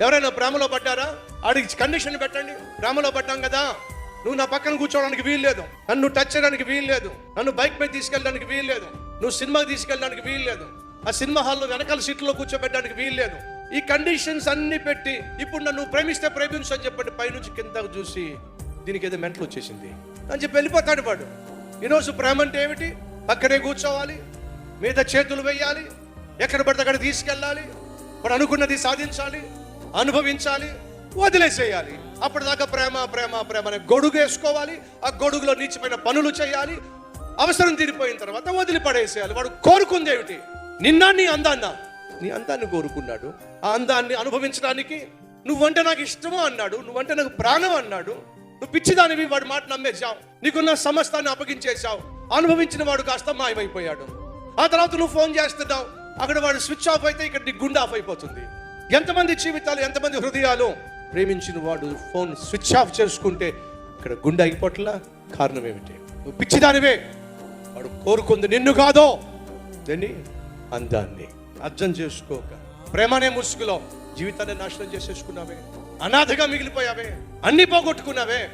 ఎవరైనా ప్రేమలో పడ్డారా? ఆడికి కండిషన్ పెట్టండి. ప్రేమలో పడ్డాం కదా. నువ్వు నా పక్కన కూర్చోవడానికి వీలు లేదు. నన్ను టచ్ చేయడానికి వీలు లేదు. నన్ను బైక్ మీద తీసుకెళ్ళడానికి వీలు లేదు. నువ్వు సినిమాకి తీసుకెళ్ళడానికి వీలు లేదు. ఆ సినిమా హాల్లో వెనకాల సీట్లో కూర్చోబెట్టడానికి వీలు లేదు. ఈ కండిషన్స్ అన్ని పెట్టి ఇప్పుడు నన్ను ప్రేమిస్తే ప్రేమించు అని చెప్పండి. పైనుంచి కింద చూసి దీనికి ఏదో మెంటలు వచ్చేసింది. అని చెప్పి వెళ్ళిపోతాడు వాడు. ఈరోజు ప్రేమ అంటే ఏమిటి? పక్కనే కూర్చోవాలి. మీద చేతులు వేయాలి. ఎక్కడ పడితే అక్కడ తీసుకెళ్ళాలి. వాడు అనుకున్నది సాధించాలి. అనుభవించాలి వదిలేసేయాలి. అప్పటిదాకా ప్రేమ ప్రేమ ప్రేమ అనే గొడుగు వేసుకోవాలి ఆ గొడుగులో నీచిపోయిన పనులు చేయాలి. అవసరం తీరిపోయిన తర్వాత వదిలిపడేసేయాలి. వాడు కోరుకుంది ఏమిటి? నిన్న నీ అందాన్న. నీ అందాన్ని కోరుకున్నాడు. ఆ అందాన్ని అనుభవించడానికి నువ్వంటే నాకు ఇష్టము అన్నాడు. నువ్వంటే నాకు ప్రాణం అన్నాడు. నువ్వు పిచ్చిదానివి వాడి మాట నమ్మేశావు. నీకున్న సమస్తాన్ని అప్పగించేశావు. అనుభవించిన వాడు కాస్త మాయమైపోయాడు. ఆ తర్వాత నువ్వు ఫోన్ చేస్తున్నావు. అక్కడ వాడు స్విచ్ ఆఫ్ అయితే ఇక్కడ నీ గుండె ఆఫ్ అయిపోతుంది. ఎంతమంది జీవితాలు ఎంతమంది హృదయాలు ప్రేమించిన వాడు ఫోన్ స్విచ్ ఆఫ్ చేసుకుంటే ఇక్కడ గుండె అయిపోట్ల కారణం ఏమిటి? నువ్వు పిచ్చిదానివే. వాడు కోరుకుంది నిన్ను కాదో దాన్ని? అందాన్ని. అర్థం చేసుకోక. ప్రేమనే ముసుగులో జీవితాన్ని నాశనం చేసేసుకున్నావే. అనాథగా మిగిలిపోయావే. అన్ని పోగొట్టుకున్నావే.